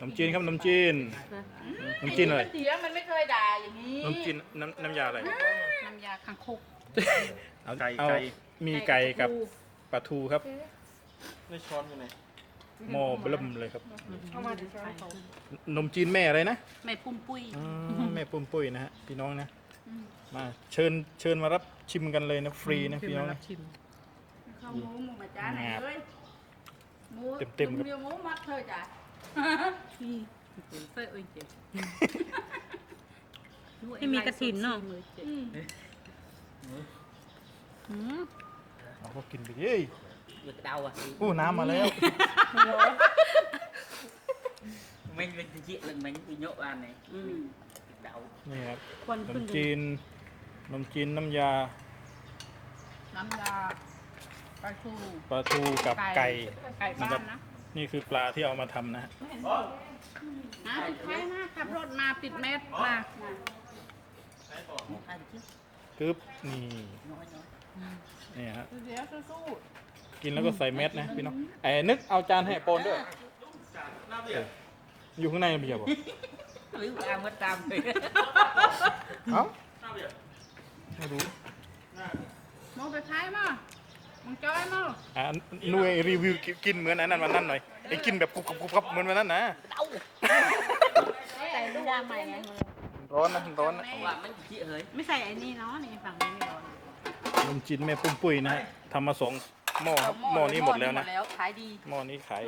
นมจีนครับนมจีนนมจีนอะไรไอ้ที่มันเถียงมันไม่เคยด่าอย่างนี้นมจีนน้ำน้ำยาอะไร น้ำยาคังคกเอาไก่เอาไก่มีไก่กับปลาทูครับได้ช้อนอยู่ไหนหม้อเบิ่มเลยครับเอามาเดี๋ยวช้อนเขานมจีนแม่อะไรนะไม่ปุ้มปุ้ยอืมแม่ปุ้มปุ้ยนะฮะพี่น้องนะมาเชิญเชิญมารับชิมกันเลยนะฟรีนะพี่น้องนะข้าวหมูหมูมาจ้าไหนเอ้ยหมูเต็มๆครับ เดียวหมูมัดเธอจ้ะไม่มีกระถินเนาะอืมอืมเอาก็กินไปเย้ย Việc đau à? อู้น้ำมาแล้ว Mình mình thì chị lần mình bị nhộ ăn này. Việc đau. นี่ครับควันนขึ้มนจีนนมจีนน้ำยาน้ำยาปลาทูปลาทูกับไก่ ไก่บ้านนะ นี่คือปลาที่เอามาทำนะฮะนะสุดท้ายมาขับรถมาปิดแมสมา Một ăn chứ. กึบนี่ Nói nói. นี่ฮะเดี๋ยวสู้กินแล้วก็ใส่เม็ดนะพี่น้องไอ้นึกเอาจานให้โปนด้วยเอออยู่ข้างในเบียร์บอก Lưu ăn mất tam rồi. เอ้าไม่รู้ๆมองไปท้ายมา มึงจอยมาอ่าหน่วยรีวิวกินเหมือนอันนั้นวันนั้นหน่อยไอ้กินแบบกรุบกรุบกรุบกรุบเหมือนวันนั้นนะ Đau. ใส่ลูกดาใหม่ไงร้อนนะร้อนนะ Quả mình chị ơi. ไม่ใส่ไอ้นี่เนาะนี่ฝั่งนี้ไม่ร้อนนมจีนแม่ปุ้มปุ้ยนะฮะทำมาสองหม้อครับหม้อนี้หมดแล้วนะแล้วขายดีหม้อนี้ขาย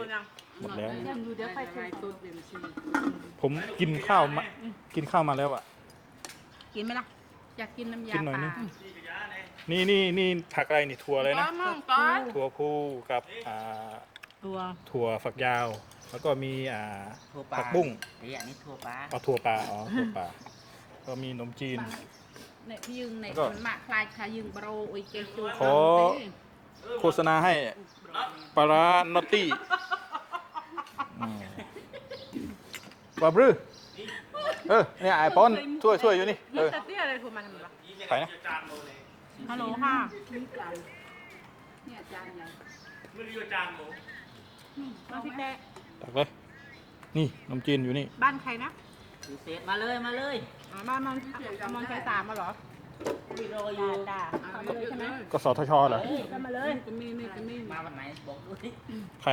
หมดแล้วยังดูเดี๋ยวใครใครตัวเต็มชีผมกินข้าวมากินข้าวมาแล้วอะกินไหมล่ะอยากกินน้ำยากินหน่อยปนึลาง นี่นี่นี่ผักอะไรนี่ถั่วอะไรนะก้อนมั่งก้อนถั่วพูกับอ่าตัวถั่วฝักยาว แล้วก็มีอ่า Thua ผัก bà. บุ้ง Thế à, ní thua bà. เอาถั่วปลาอ๋อถั่วปลาก็มีนมจีนเนี่ยพี่ยึงเนี่ยแล้วก็มันหมากคลายคายึงบรโรโอยเกจูขอ โฆษณาให้ปลาร้านอตตี้อืมปลาบรื้อเออเนี่ยไอ้ปอนช่วยช่วยอยู่นี่เออแต่เตี้ยอะไรโทรมาทำไมวะใครนะ ฮัลโหลค่ะเนี่ยจานใหญ่มาพี่แป๊ะตักเลย นี่นมจีนอยู่นี่ บ้านใครนะ Chị xếp mà lơi mà lơi. อ๋อบ้านมอนมอนใช้สามมาเหรอ Bị rồi จ้า vô. จ้าเข้ามาเลยใช่ไหมก็สทชเหรอเข้ามาเลยก็มีนี่ก็มี Mà วันไหนบอกด้วยใคร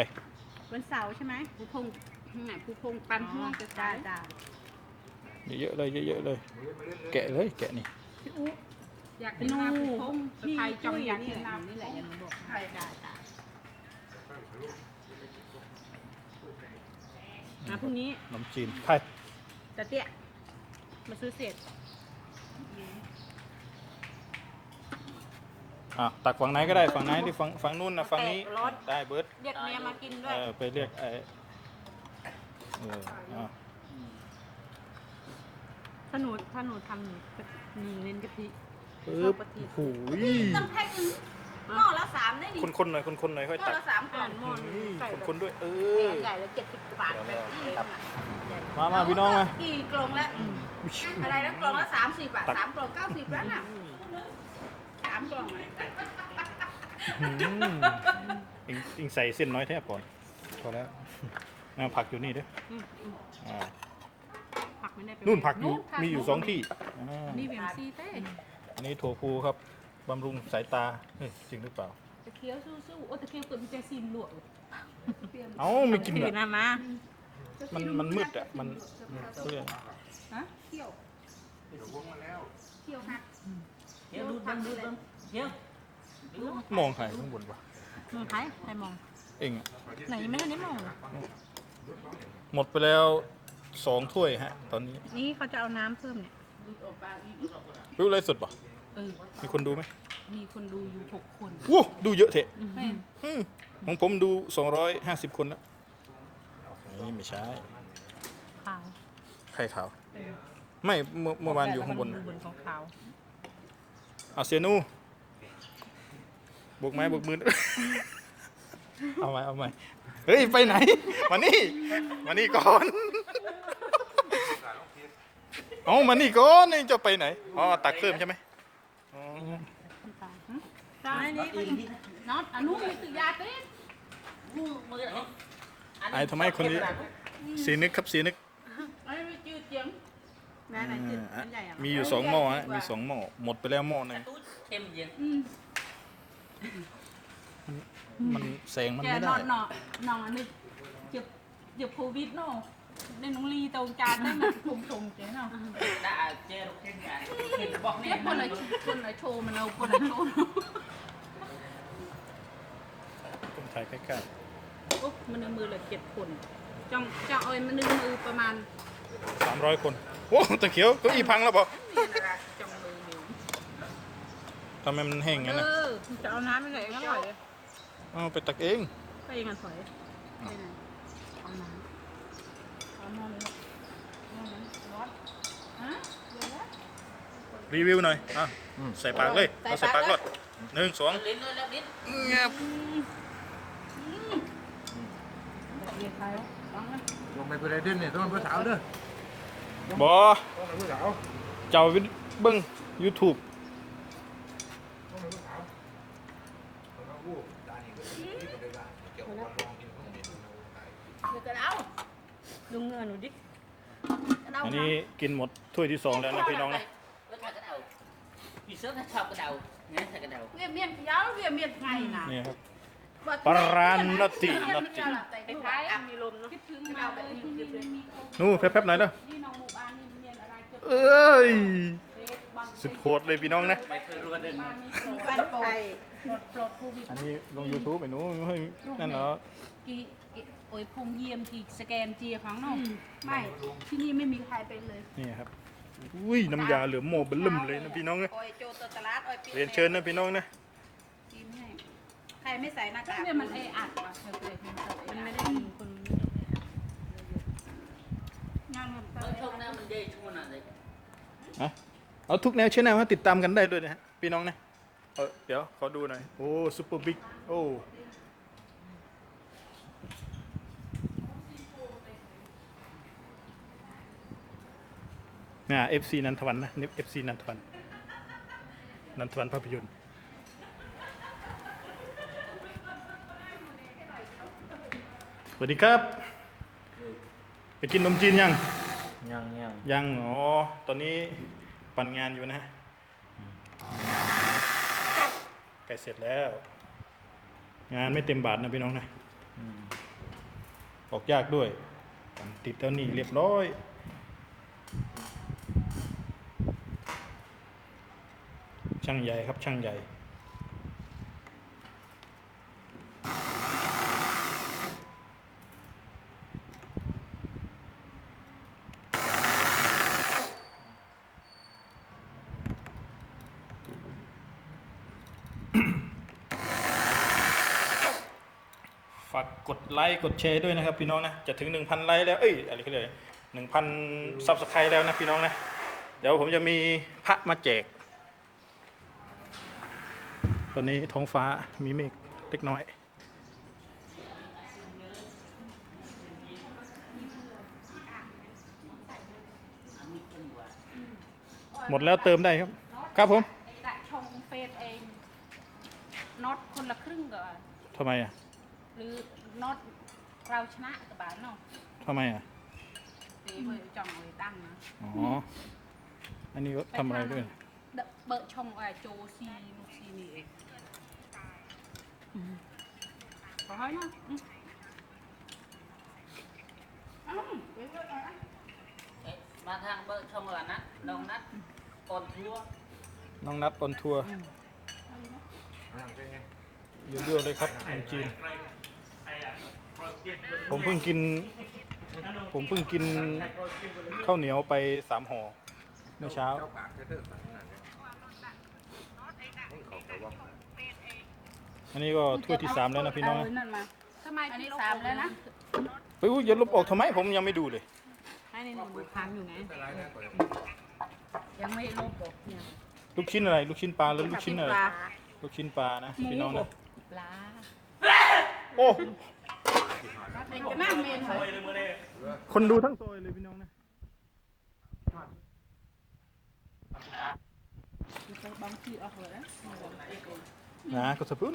วันเสาร์ใช่ไหมผู้พงข้างไหนผู้พงปันห้องจะจ้าตายจ้าเยอะๆเลยเยอะๆเลย แกะเลยแกะนี่อ อยากกินน้ำผู้งไทยจองอยากกินน้ำนี่แหละอยังหนูบอกไทยจ้าจ้ามาพรุ่งนี้นมจีนใครต่เตี้ยมาซื้อเสร็จอะตักฝั่งไหนก็ได้ฝั่งไหนที่ฝั่งฝั่งนู้นนะฝั่งนี้ได้เบิร์ดเรียกเมียมากินด้วยเออไปเรียกไอ้เออเอาถ้าหนูถ้าหนูทำหนูหนูเน้นกะทิ ปึ๊บโอ้โหยต้องแพ็คหม้อละสามได้ดิคนๆหน่อยคนๆหน่อยค่อยหม้อตักละสามกล่อ่าอนนหม้อหนึ่งใส่แบบคนๆด้วย เออ ใหญ่ละเจ็ดสิบบาทแบบนี้มามาพี่น้องมากี่กล่องแล้วอะไรนะกล่องละสามสิบบาทสามกล่องเก้าสิบแล้วน่ะสามกล่องอะอืมอิงอิงใส่เส้นน้อยแทบก่อนพอแล้วน่าผักอยู่นี่เด้ออืมอืมอ่าผักไม่ได้ไปนู่นผักอยู่ มีอยู่สองที่อ่านี่เวียมซีเต้ อันนี้ถั่วพูครับบำรุงสายตาเฮ้ยจริงหรือเปล่า ตะเคียวสู้ๆโอ้ตะเคียวเกิดมีใจซีนหลวกเอ้าไม่กินถืแบอบนะมามันมันมืดอะมัน เขาเรียกฮะเคี่ยวเคี่ยวหัก Hiếu đút băng đút băng. Hiếu. มองใครข้างบนวะมองใครใครมอง เองอะไหนยังไม่ทันได้มองเลยหมดไปแล้วสองถ้วยฮะ ตอนนี้นี่เขาจะเอาน้ำเพิ่มเนี่ย รู้ไรสดป่ะ เออ มีคนดูไหมมีคนดูอยู่หกคนว้ดูเยอะเถอะแม่อืมของผมดู 250 คนแล้วนี่ไม่ใช่ ขาวใครขาวไม่เมื่อเมื่อวานอยู่ข้างบนดูบนของขาวเอาเสียนูบกไม้บกมือ เอาไหมเอาไหมเฮ้ย ไปไหน มานี่ มานี่ก่อนเอามานี่ก่อนนี่จะไปไหน อ๋อ ตักเพิ่มใช่ไหม อ๋อจ้าอันนี้น็อตอนุมีตุยาเต้ Ngu mà cái này. Ăn ไอ้ทำไมคนนี้ Ăn สีนึกครับสีนึกไอ้ไม่จืดเจียงแม่ไหนจืดอ่ามันใหญ่อะมีอยู่สองหม้อฮะมีสองหม้อหมดไปแล้วหม้อหนึงตู้เค็มเย็นอืมมันแสงมันแกไม่นได้อนเนาะนอนอันนี้เจ็บเจ็บโควิดเนาะ ในน้องลีตรงจานได้มาชมชมๆเจ๊เนาะ đã chê lúc trên nhà Nhìn bọc เนี่ย nè คนละคนละโชว์มันเอาคนละโชว์ต้องถ่ายใกล้โอ้มันในมือเลยเจ็ดคนจังจังเอามันในมือประมาณๆสามร้อยคนโอ้ตะเขียวเก็อีพังแล้วเปล่านี่นะจังมืออยู่ทำไมมันแห้งงั้นเอนะอจะเอาน้ำไปใส่ก็อร่อยเลยเอาไปตักเองไปยังไงถอยไปไหนเอาน้ำ เอาน้ำเลยน้ำนั้นร้อนฮะเดี๋ยวนะ รีวิวหน่อยอะใส่ปากเลยเอาใส่ปากก่อน หนึ่งสอง Đến nơi leo đến เงียบเรียกใครฟังนะ ลงไปเป็นไรเด่นเนี่ยต้องเป็นภาษาเด้อบอต้องเป็นภาษาเจ้าวิเบิ้ง YouTube ต้องเป็นภาษาเราพูดจานนี้ก็ที่เป็นได้เกี่ยวกับลองกินข้าวเหนียวเดี๋ยวกระเดา ดูเงินหนูดิกระเดาอันนี้กินหมดถ้วยที่สองแล้วนะพี่น้องนะ Với thằng cái đầu Vì sớm nó chọc cái đầu Nghe thằng cái đầu เวียนเมียนเย้าเวียนเมียนไงน่ะนี่ครับว่าปราณติเวียนนติเมียนแต่คดูล้ายอะๆมีลมเนาะคิดถึงเราแบบนี้เรียบๆมีนู่แป๊บๆหน่อยเด้อนี่น้องหมู่บ้านนี่เมียนอะไรเกิดเอ้ยสุดโหดเลยพี่น้องนะ Mày thôi luôn đừng บ้านโปรดปลดปลดโควิดอันนี้ลง YouTube ไปหนูไม่ค่อยนั่นเหรอกี่กี่ โอ้ยพุงเยี่ยมกี่สแกนเจียของเนาะไม่ที่นี่ไม่มีใครเป็นเลยนี่ครับอุ้ยน้ำยาเหลือโมเบลุ่มเลยนะพี่น้องนะโอ้ยโจตตลาดโอ้ยปีเรียนเชิญนะพี่น้องนะกินให้ใครไม่ใส่หน้ากากเนี่ยมันเออัดว่ะเธอเลยมันไม่ได้มีคนงานมัน Nó không nào mình dây chung nào đấy อะเอาทุกแนวชแนลมาติดตามกันได้ด้วยนะฮะพี่น้องนะเออเดี๋ยวขอดูหน่อยโอ้ซุปเปอร์บิ๊กโอ้ เนี่ยเอฟซีนันทวันนะนี่เอฟซีนันทวันนันทวันภาพยนตร์สวัสดีครับ ไปกินนมจีนยัง ยังยังยังอ๋อตอนนี้ปั่นงานอยู่นะใกล้เสร็จแล้ว งานไม่เต็มบาทนะพี่น้องนะออกยากด้วยปั่นติดแล้วนี่เรียบร้อย ช่างใหญ่ครับช่างใหญ่ ฝากกดไลค์กดแชร์ด้วยนะครับพี่น้องนะ จะถึง 1,000 ไลค์แล้ว เอ้ยอะไรกันเลย1,000ซับสไครต์แล้วนะพี่น้องนะ เดี๋ยวผมจะมีพระมาแจก อนนี้ท้องฟ้ามีเมฆเล็กน้อย หมดแล้วเติมได้ครับ ครับผมแต่ชงเฟสเองน็อตคนละครึ่งก่อนทำไมอะ หรือน็อตเราชนะกับบ้านเนาะทำไมอะตีเบอร์จ่องเลยตั้งนะอ๋อ อันนี้ก็ทำอะไรด้วยเดอะเบอร์ชงไอ้โจซีนูซีนี่เอง ขอให้นะอืม Đấy, Mà thằng bơ trong là nát Đông nát Còn thua น้องนัดออนทัวร์เยอะๆเลยครับขนมจีน ผมเพิ่งกิน ผมเพิ่งกินข้าวเหนียวไปสามห่อเมื่อเช้า เจ้าปากจะเด้อปากนั่นเนี่ยเขาเขาว่า อันนี้ก็ถ้วยที่สามแล้วนะพี่น้องเานะนั่นมาทำไมอันนี้สามแล้วนะเฮ้ยอย่าลบออกทำไมผมยังไม่ดูเลย ให้ในหนูดูค้างอยู่ไงเป็นไรนะก่อนยังไม่ลบบอกเนี่ยลูกชิ้นอะไร ลูกชิ้นปลาหรือลูกชิ้นอะไรปลาลูกชิ้นปลานะพี่น้องนะปลาโอ้เด็กจะนั่งเมนเลยคนดูทั้งซอยเลยพี่น้องนะบางทีเอาเหอะนะนะก็สะพื้น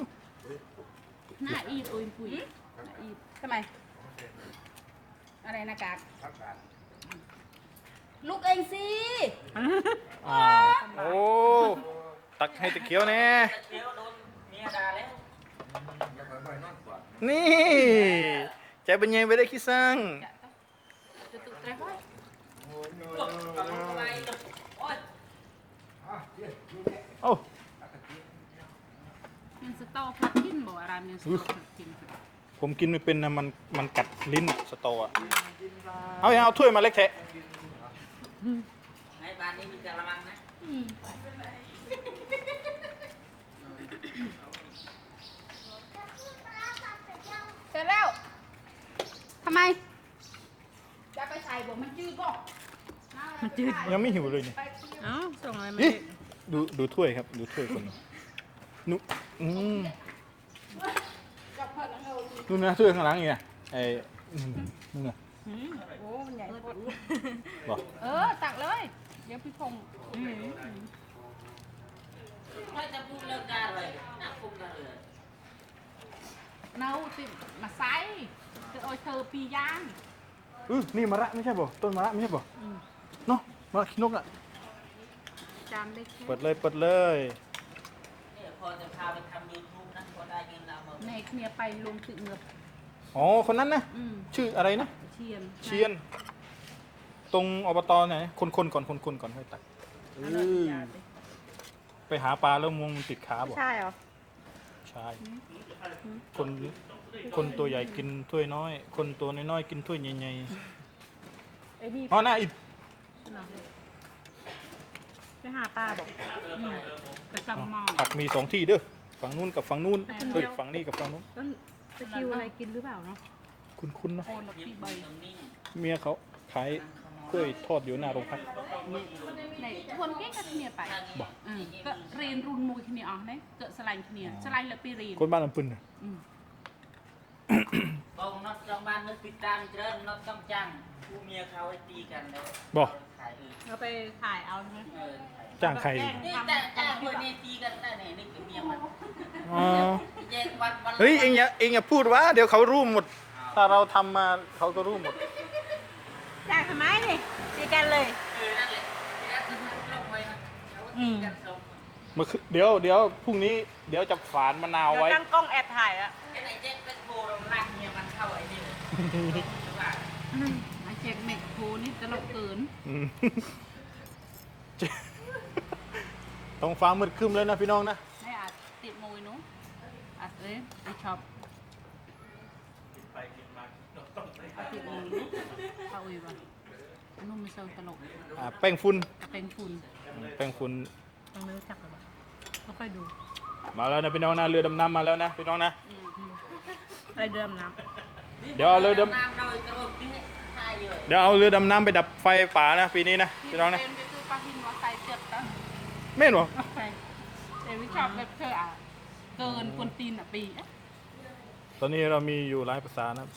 หน้าอีดโอยปุยหน้าอีดทำไมอะอะไรหน้ากากพักการลูกเองสิอ่าโอ้ตักให้ตะเขียวแน่ตะเคียวโดนเมียด่าแล้วยังค่อยๆนอนก่อนนี่ใจเป็นยังไปได้ขี้สั่งจะตุกเตะห้อยโามยังสดกินผมกินไม่เป็นนะมันมันกัดลิ้นสตออะเอาอย่างเอาถ้วยมาเล็กแทะในบ้านนี้มีกระมังนะเสร็จแล้วทำไม จะไปใส่บอกมันจืดบอกมันจืดยังไม่หิวเลยเนี่ยอ้าส่งอะไรมาดูดูถ้วยครับ ดูถ้วยคนนี้นุอืม นู่นนะช่วยข้างหลังอีกนะไอ้นู่นนะอืมโอ้มันใหญ่โคตบอกเออ ตักเลย เดี๋ยวพี่พงศ์อืมจะพูดเรื่องการอะไรน่าคุมกันเลยเนาอุติมาไซจะโอยเธอปีย่างอือนี่มะระไม่ใช่ป่ะต้นมะระไม่ใช่ป่ะเนาะมะระขี้นกอะจามได้เปิดเลยเปิดเลย เนี่ยพอจะพาไปทำยูทู ในายเมียไปลงตึกเงือบอ๋อคนนั้นนะชื่ออะไรนะ เชียนเชียน ตรงอบตไหนคนคนก่อนคนคนก่อนค่อยตัดไปหาปลาแล้วมวงติดขาบอกใช่เหรอใช่คนคนตัวใหญ่กินถ้วยน้อย คนตัวน้อยๆกินถ้วยใหญ่ไอ้นี่อ๋อน่าอิดเะไปหาปลาบอกอืมกระชับหม้อผักมีสองที่เด้อ ฝั่งนู้นกับฝั่งนู้นเฮ้ยฝั่งนี้กับฝั่งนู้นต้นตะคิวอะไรกินหรือเปล่าเนาะคุณคุณเนาะเมียเขาขายกล้วยทอดอยู่หน้าโรงพักหนทวนเก่งกับเมียไปบอกก็เรียนรุนมูทีเมียอ๋อไหมเกิดสไลน์ทีเมียสไลน์ละปีเรียนคนบ้านลำพึนอะบองนัดตจังบ้านนึกติดตามเจริญนัดตจังจังผู้เมียเขาไอ้ตีกันแล้วบอกเราไปถ่ายเอาใช่ไหม จ้างใครแต่แต่เอนในทีกันแต่ไหนนกถึเมียมันวันเฮ้ยเอ็งอย่าเอ็งอย่าพูดว่า เดี๋ยวเขารู้หมด ถ้าเราทำมาเขาก็รู้หมด จ้างทำไมัเยนี่รักที่วันเลยอืนเดี๋ยวเดี๋ยวพรุ่งนี้เดี๋ยวจะฝานมะนาวไว้ เดี๋ตั้งกล้องแอบถ่ายอะไอ้ไหนแยกเป็นโบราลาเมียมันเข้าไอ้นี่เลยะมาเช็คแมกโครนี่ตลกเกิน ต้องฟ้ามืดคึ้มเลยนะพี่น้องนะไม่อาจติดมยอหนูอาจเลยไปช็อปเอาติดมือหนูเอาอุ้ยว่ะนุ่มเซลตลกอ่าแป้งฝุ่นแป้งทุนแป้งฝุ่นไม่รู้จักหรอกไม่ค่อยดูมาแล้วนะพี่น้องนะเรือดำน้ำมาแล้วนะพี่น้องนะ ไปเดำน้ำเดี๋ยวเอาเรือดำน้ำเดี๋ยวเอาเรือดำน้ำไปดับไฟป่านะปีนี้นะพี่น้องนะ เป็นไปซื้อปลาหินหัวใส่เจ็บตั้ง แม่นบ่ใช่แต่วิชอบแบบเธออะเกินคนตีนอะปีอะตอนนี้เรามีอยู่หลายภาษานะ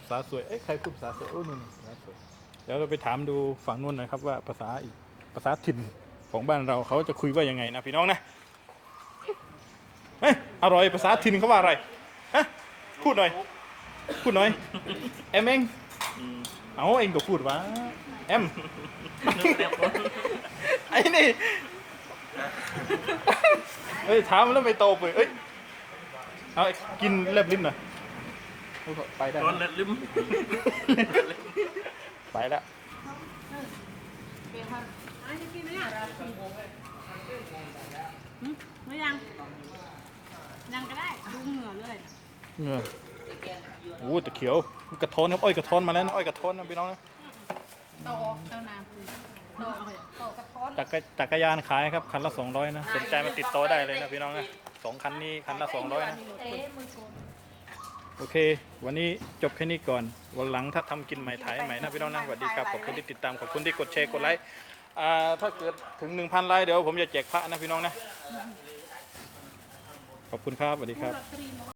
ภาษาสวยเอ้ยใครพูดภาษาสวยโอ้นู่นภาษาสวยเดี๋ยวเราไปถามดูฝั่งนู้นนะครับว่าภาษาอีกภาษาถิ่นของบ้านเราเขาจะคุยว่ายังไงนะพี่น้องนะเฮ้ยอร่อยภาษาถิ่นเขาว่าอะไรฮะพูดหน่อย พูดหน่อยเอ็มเองเอาเองก็พูดว่าเอ็ม ไอ้นี่ เฮ้ยถามแล้วไม่โตไปเอ้ย เอากินเล็บลิ้นหน่อยไปได้ไหมตอนเล็ดลืมไปแล้วเปียค่ะอันนี้กินไหมอะหึไม่ยัง ยังก็ได้ดูเหงื่อเลย เงยโอ้ตะเขียว กระท้อนครับอ้อยกระท้อนมาแล้วนะอ้อยกระท้อนนะพี่น้องนะ โตเจ้าน้ำคือโตเลยโตกระท้อนจักรจักรยานขายครับคันละสองร้อยนะสนใจมาติดต่อได้เลยนะพี่น้องนะสองคันนี้คันละสองร้อยนะเอ๊ะมือโกนโอเค วันนี้จบแค่นี้ก่อน วันหลังถ้าทำกินใหม่ถ่ายใหม่นะพี่น้องนะสวัสดีครับขอบคุณที่ติดตามขอบคุณที่กดแชร์กดไลค์อ่าถ้าเกิดถึง1,000ไลค์เดี๋ยวผมจะแจกพระนะพี่น้องนะขอบคุณครับสวัสดีครับลอตเตอรี่เนาะ